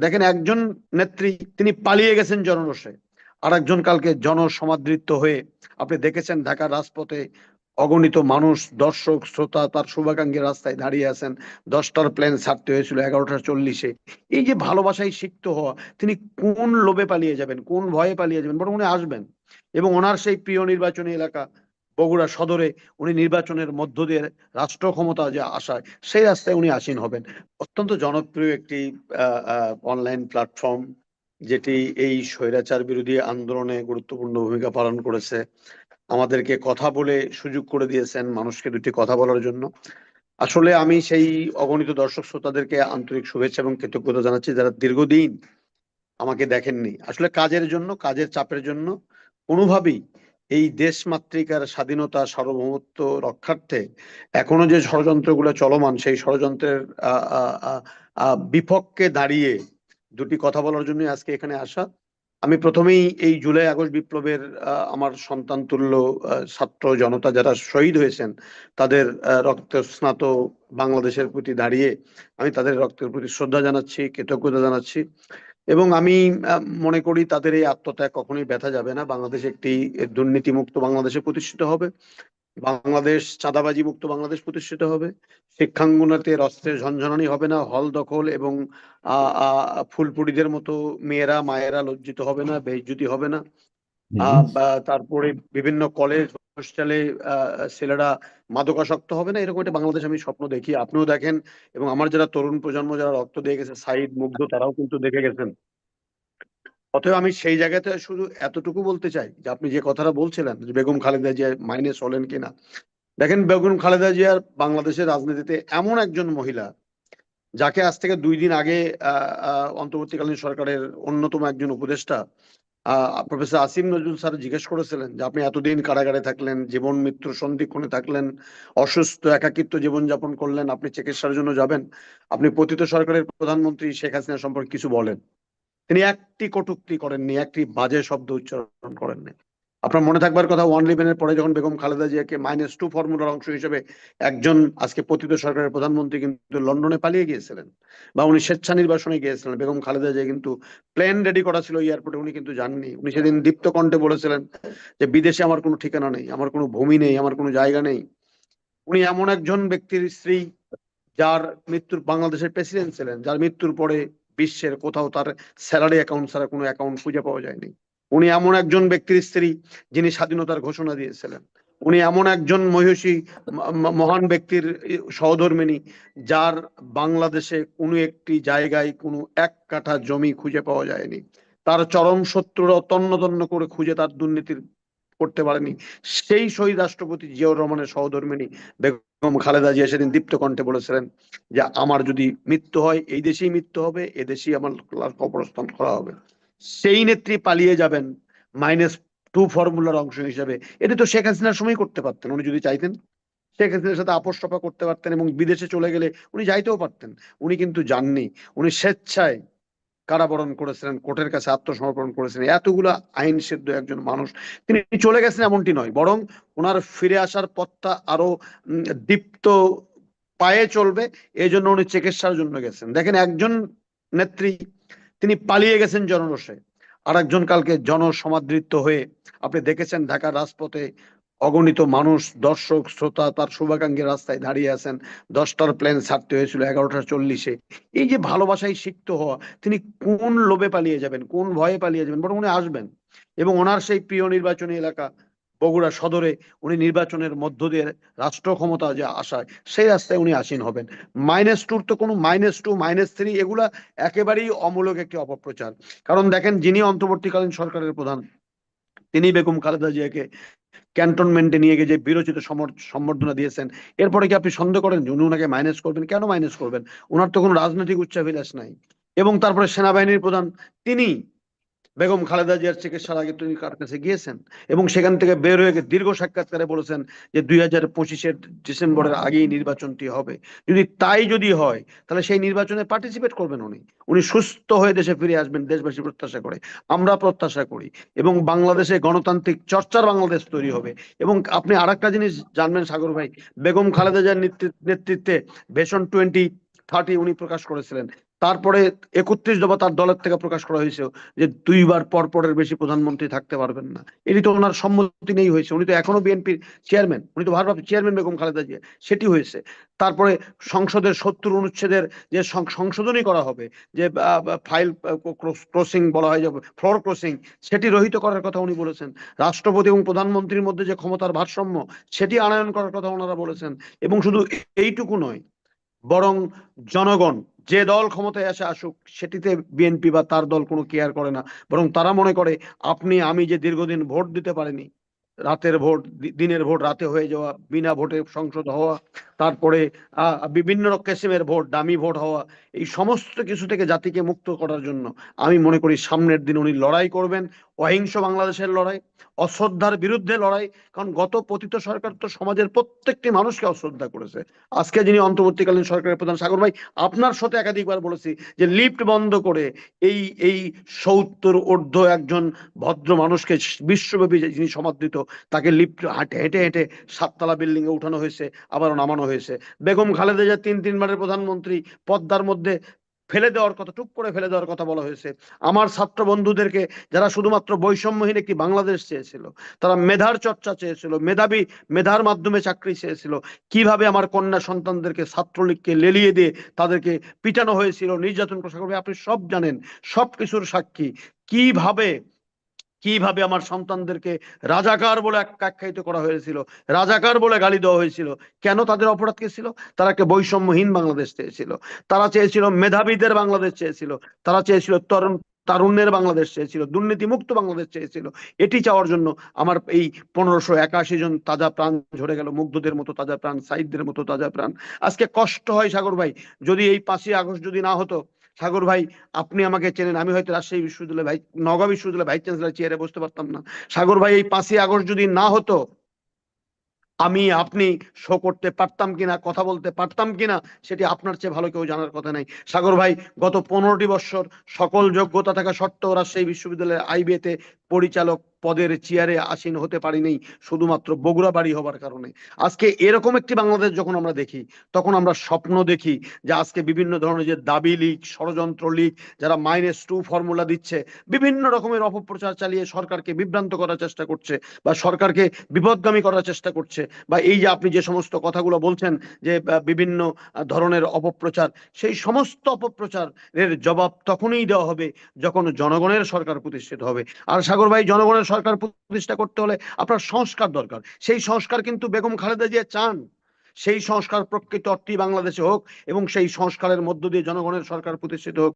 দেখেন একজন নেত্রী, তিনি পালিয়ে গেছেন জনরোষে। আর একজন কালকে জনসমাদৃত হয়ে, আপনি দেখেছেন ঢাকার রাজপথে অগণিত মানুষ, দর্শক, শ্রোতা তার শুভাকাঙ্ক্ষী রাস্তায় দাঁড়িয়ে আছেন। দশটার প্লেন ছাড়তে হয়েছিল এগারোটা চল্লিশে। এই যে ভালোবাসায় সিক্ত হওয়া, তিনি কোন লোভে পালিয়ে যাবেন, কোন ভয়ে পালিয়ে যাবেন, বরং উনি আসবেন। এবং ওনার সেই প্রিয় নির্বাচনী এলাকা বগুড়া সদরে উনি নির্বাচনের মধ্য দিয়ে রাষ্ট্র ক্ষমতা যে আশায় সেই রাস্তায় উনি আসীন হবেন। অত্যন্ত জনপ্রিয় একটি অনলাইন প্ল্যাটফর্ম যেটি এই স্বৈরাচার বিরোধী আন্দোলনে গুরুত্বপূর্ণ ভূমিকা পালন করেছে। আমাদেরকে কথা বলে সুযোগ করে দিয়েছেন মানুষকে দুটি কথা বলার জন্য। আসলে আমি সেই অগণিত দর্শক শ্রোতাদেরকে আন্তরিক শুভেচ্ছা এবং কৃতজ্ঞতা জানাচ্ছি যারা দীর্ঘদিন আমাকে দেখেননি। আসলে কাজের জন্য, কাজের চাপের জন্য কোনোভাবেই এই দেশমাতৃকার স্বাধীনতা সার্বভৌমত্ব রক্ষার্থে এখনও যে ষড়যন্ত্রগুলো চলমান সেই ষড়যন্ত্রের বিপক্ষে দাঁড়িয়ে দুটি কথা বলার জন্য আজকে এখানে আসা। আমি প্রথমেই এই জুলাই আগস্ট বিপ্লবের আমার সন্তান তুল্য ছাত্র জনতা যারা শহীদ হয়েছেন তাদের আহ, রক্ত স্নাত বাংলাদেশের প্রতি দাঁড়িয়ে আমি তাদের রক্তের প্রতি শ্রদ্ধা জানাচ্ছি কৃতজ্ঞতা জানাচ্ছি। এবং আমি মনে করি তাদের এই আত্মত্যাগ কখনোই ব্যথা যাবে না। বাংলাদেশ একটি দুর্নীতিমুক্ত বাংলাদেশে প্রতিষ্ঠিত হবে। বাংলাদেশ চাঁদাবাজি মুক্ত বাংলাদেশ প্রতিষ্ঠিত হবে। শিক্ষাঙ্গনাতে অস্ত্রের ঝনঝনানি হবে না হল দখল এবং ফুলপুরিদের মতো মেয়েরা মায়েরা লজ্জিত হবে না বেইজ্জতি হবে না। তারপরে বিভিন্ন কলেজ হোস্টেলে ছেলেরা মাদকাসক্ত হবে না? এরকম একটা বাংলাদেশ আমি স্বপ্ন দেখি। আপনিও দেখেন এবং আমার যারা তরুণ প্রজন্ম যারা রক্ত দিয়ে গেছে, সাইদ, মুগ্ধ, তারাও কিন্তু দেখে গেছেন। অতএব আমি সেই জায়গাতে শুধু এতটুকু বলতে চাই যে আপনি যে কথাটা বলছিলেন যে বেগম খালেদা জিয়া মাইনাস হলেন কিনা। দেখেন, বেগম খালেদা জিয়ার বাংলাদেশের রাজনীতিতে এমন একজন মহিলা যাকে আজ থেকে দুই দিন আগে অন্তর্বর্তীকালীন সরকারের অন্যতম একজন উপদেষ্টা প্রফেসর আসিম নজরুল স্যার জিজ্ঞেস করেছিলেন যে আপনি এতদিন কারাগারে থাকলেন, জীবন মৃত্যু সন্ধিক্ষণে থাকলেন, অসুস্থ, একাকিত্ব জীবনযাপন করলেন, আপনি চিকিৎসার জন্য যাবেন। আপনি পতিত সরকারের প্রধানমন্ত্রী শেখ হাসিনা সম্পর্কে কিছু বলেন। তিনি একটি কটুক্তি করেননি, একটি বাজে শব্দ উচ্চারণ করেননি। আপনার মনে থাকবার কথা ওয়ান লিভেনের পরে যখন বেগম খালেদা জিয়াকে মাইনাস টু ফর্মুলার অংশ হিসেবে একজন আজকে পতিত সরকারের প্রধানমন্ত্রী কিন্তু লন্ডনে পালিয়ে গিয়েছিলেন বা উনি স্বেচ্ছা নির্বাসনে গিয়েছিলেন, বেগম খালেদা জিয়া কিন্তু প্লেন রেডি করা ছিল এয়ারপোর্টে উনি কিন্তু যাননি। উনি সেদিন দীপ্ত কণ্ঠে বলেছিলেন যে, বিদেশে আমার কোনো ঠিকানা নেই, আমার কোনো ভূমি নেই, আমার কোনো জায়গা নেই। উনি এমন একজন ব্যক্তির স্ত্রী যার মৃত্যুর, বাংলাদেশের প্রেসিডেন্ট ছিলেন, যার মৃত্যুর পরে বিশ্বের কোথাও তার স্যালারি অ্যাকাউন্ট ছাড়া কোনো অ্যাকাউন্ট খুঁজে পাওয়া যায়নি। উনি এমন একজন ব্যক্তির স্ত্রী যিনি স্বাধীনতার ঘোষণা দিয়েছিলেন। উনি এমন একজন মহিষী মহান ব্যক্তির সহধর্মিনী যার বাংলাদেশে কোনো একটি জায়গায় কোনো এক কাঠা জমি খুঁজে পাওয়া যায়নি। তার চরম শত্রুরা তন্ন তন্ন করে খুঁজে তার দুর্নীতির করতে পারেনি। সেই শহীদ রাষ্ট্রপতি জিয়াউর রহমানের সহধর্মিনী বেগম খালেদা জিয়া সেদিন দীপ্ত কণ্ঠে বলেছিলেন যে, আমার যদি মৃত্যু হয়, এই দেশেই মৃত্যু হবে এদেশেই আমার কবরস্থান করা হবে। সেই নেত্রী পালিয়ে যাবেন মাইনাস টু ফর্মুলার অংশ হিসেবে। এটা তো শেখ হাসিনার সময় করতে পারতেন, উনি যদি চাইতেন। শেখ হাসিনার সাথে আপোষ টপা করতে পারতেন এবং বিদেশে চলে গেলে উনি যাইতেও পারতেন। উনি কিন্তু যাননি। উনি স্বেচ্ছায় কারাবরণ করেছিলেন, কোর্টের কাছে আত্মসমর্পণ করেছিলেন। এতগুলো আইন সিদ্ধ একজন মানুষ। তিনি চলে গেছেন এমনটি নয়, বরং ওনার ফিরে আসার পথটা আরও দীপ্ত পায়ে চলবে। এই জন্য উনি চিকিৎসার জন্য গেছেন। দেখেন, একজন নেত্রী তিনি পালিয়ে গেছেন জনরোষে। আর একজন কালকে জনসমাদৃত হয়ে, আপনি দেখেছেন ঢাকার রাজপথে অগণিত মানুষ, দর্শক, শ্রোতা তার শুভাকাঙ্ক্ষী রাস্তায় দাঁড়িয়ে আছেন। দশটার প্লেন ছাড়তে হয়েছিল এগারোটা চল্লিশে। এই যে ভালোবাসায় সিক্ত হওয়া, তিনি কোন লোভে পালিয়ে যাবেন, কোন ভয়ে পালিয়ে যাবেন, বরং উনি আসবেন। এবং ওনার সেই প্রিয় নির্বাচনী এলাকা বগুড়া সদরে উনি নির্বাচনের মধ্য দিয়ে রাষ্ট্র ক্ষমতা যে আসায়, সেই রাস্তায় উনি আসীন হবেন। মাইনাস টুর তো কোনো মাইনাস টু মাইনাস থ্রি এগুলা একেবারেই অমূলক একটি অপপ্রচার। কারণ দেখেন, যিনি অন্তর্বর্তীকালীন সরকারের প্রধান, তিনি বেগম খালেদা জিয়াকে ক্যান্টনমেন্টে নিয়ে গিয়ে যে বিরোচিত সম্বর্ধনা দিয়েছেন, এরপরে কি আপনি সন্দেহ করেন উনি ওনাকে মাইনাস করবেন? কেন মাইনাস করবেন? ওনার তো কোনো রাজনৈতিক উচ্চাভিলাষ নাই। এবং তারপরে সেনাবাহিনীর প্রধান, তিনি বেগম খালেদা জিয়ার চিকিৎসার আগে তিনি কার কাছে গিয়েছেন এবং সেখান থেকে বের হয়ে দীর্ঘ সাক্ষাৎকারে বলেছেন যে দুই হাজার পঁচিশের ডিসেম্বরের আগেই নির্বাচনটি হবে। যদি তাই যদি হয়, তাহলে সেই নির্বাচনে পার্টিসিপেট করবেন উনি। উনি সুস্থ হয়ে দেশে ফিরে আসবেন, দেশবাসী প্রত্যাশা করে। আমরা প্রত্যাশা করি এবং বাংলাদেশে গণতান্ত্রিক চর্চার বাংলাদেশ তৈরি হবে। এবং আপনি আর একটা জিনিস জানবেন সাগর ভাই, বেগম খালেদা জিয়ার নেতৃত্বে ভেষণ টোয়েন্টি থার্টি উনি প্রকাশ করেছিলেন। তারপরে একত্রিশ দফা তার দলের থেকে প্রকাশ করা হয়েছে যে দুইবার পর পরের বেশি প্রধানমন্ত্রী থাকতে পারবেন না। এটি তো ওনার সম্মতি নেই হয়েছে। উনি তো এখনও বিএনপির চেয়ারম্যান, উনি তো ভারপ্রাপ্ত চেয়ারম্যান বেগম খালেদা জিয়া, সেটি হয়েছে। তারপরে সংসদের সত্তর অনুচ্ছেদের যে সংশোধনী করা হবে, যে ফাইল ক্রসিং বলা হয় যে, ফ্লোর ক্রসিং, সেটি রহিত করার কথা উনি বলেছেন। রাষ্ট্রপতি এবং প্রধানমন্ত্রীর মধ্যে যে ক্ষমতার ভারসাম্য, সেটি আনয়ন করার কথা ওনারা বলেছেন। এবং শুধু এইটুকু নয়, বরং জনগণ যে দল ক্ষমতায় আসে আসুক, সেটিতে বিএনপি বা তার দল কোনো কেয়ার করে না। বরং তারা মনে করে, আপনি, আমি যে দীর্ঘদিন ভোট দিতে পারিনি, রাতের ভোট দিনের ভোট, রাতে হয়ে যাওয়া, বিনা ভোটে সংসদ হওয়া, তারপরে বিভিন্ন কিসিমের ভোট, দামি ভোট হওয়া, এই সমস্ত কিছু থেকে জাতিকে মুক্ত করার জন্য আমি মনে করি সামনের দিন উনি লড়াই করবেন। অহিংস বাংলাদেশের লড়াই, অশ্রদ্ধার বিরুদ্ধে লড়াই, কারণ গত পতিত সরকার তো সমাজের প্রত্যেকটি মানুষকে অশ্রদ্ধা করেছে। আজকে যিনি অন্তর্বর্তীকালীন সরকারের প্রধান সাগর ভাই, আপনার সাথে একাধিকবার বলেছি যে লিফট বন্ধ করে এই এই সত্তর ঊর্ধ্ব একজন ভদ্র মানুষকে বিশ্বব্যাপী যিনি সমাদৃত, তাকে লিফট হাঁটে, হেঁটে হেঁটে সাততলা বিল্ডিং এ উঠানো হয়েছে আবার নামানো হয়েছে। বেগম খালেদা জিয়া তিন, তিনবারের প্রধানমন্ত্রী, পদ্মার মধ্যে ফেলে দেওয়ার কথা, টুক করে ফেলে দেওয়ার কথা বলা হয়েছে। আমার ছাত্র বন্ধুদেরকে, যারা শুধুমাত্র বৈষম্যহীন একটি বাংলাদেশ চেয়েছিল, তারা মেধার চর্চা চেয়েছিল, মেধাবী মেধার মাধ্যমে চাকরি চেয়েছিল, কীভাবে আমার কন্যা সন্তানদেরকে ছাত্রলীগকে লেলিয়ে দিয়ে তাদেরকে পিটানো হয়েছিল, নির্যাতন করা করবে, আপনি সব জানেন সব কিছুর সাক্ষী। কীভাবে কীভাবে আমার সন্তানদেরকে রাজাকার বলে আখ্যায়িত করা হয়েছিল, রাজাকার বলে গালি দেওয়া হয়েছিল, কেন তাদের অপরাধ কি ছিল? তারা একটা বৈষম্যহীন বাংলাদেশ চেয়েছিল, তারা চেয়েছিল মেধাবীদের বাংলাদেশ চেয়েছিল, তারা চেয়েছিল তরুণ তারুণ্যের বাংলাদেশ চেয়েছিল, দুর্নীতিমুক্ত বাংলাদেশ চেয়েছিল। এটি চাওয়ার জন্য আমার এই পনেরোশো একাশি জন তাজা প্রাণ ঝরে গেল, মুগ্ধদের মতো তাজা প্রাণ সাইদদের মতো তাজা প্রাণ। আজকে কষ্ট হয় সাগর ভাই, যদি এই পাঁচই আগস্ট যদি না হতো সাগর ভাই, আপনি আমাকে চেনেন। আমি হয়তো রাজশাহী বিশ্ববিদ্যালয় ভাই, নগাঁও বিশ্ববিদ্যালয় ভাইস চ্যান্সেলর চেয়ারে বসতে পারতাম না। সাগর ভাই, এই পাঁচই আগস্ট যদি না হতো, আমি, আপনি শো করতে পারতাম কিনা, কথা বলতে পারতাম কিনা, সেটি আপনার চেয়ে ভালো কেউ জানার কথা নাই। সাগর ভাই, গত পনেরোটি বছর সকল যোগ্যতা থাকা সত্ত্বেও রাজশাহী বিশ্ববিদ্যালয়ের আইবিএতে পরিচালক পদের চেয়ারে আসীন হতে পারিনি শুধুমাত্র বগুড়া বাড়ি হবার কারণে। আজকে এরকম একটি বাংলাদেশ যখন আমরা দেখি, তখন আমরা স্বপ্ন দেখি যে আজকে বিভিন্ন ধরনের যে দাবি লিগ, ষড়যন্ত্র লিগ, যারা মাইনাস টু ফর্মুলা দিচ্ছে, বিভিন্ন রকমের অপপ্রচার চালিয়ে সরকারকে বিভ্রান্ত করার চেষ্টা করছে বা সরকারকে বিপদগামী করার চেষ্টা করছে বা এই যে আপনি যে সমস্ত কথাগুলো বলছেন যে বিভিন্ন ধরনের অপপ্রচার, সেই সমস্ত অপপ্রচারের জবাব তখনই দেওয়া হবে যখন জনগণের সরকার প্রতিষ্ঠিত হবে। আর সাগর ভাই, জনগণের সরকার প্রতিষ্ঠা করতে হলে আপনার সংস্কার দরকার। সেই সংস্কার কিন্তু বেগম খালেদা জিয়া চান। সেই সংস্কার প্রকৃত অর্থেই বাংলাদেশে হোক এবং সেই সংস্কারের মধ্য দিয়ে জনগণের সরকার প্রতিষ্ঠিত হোক।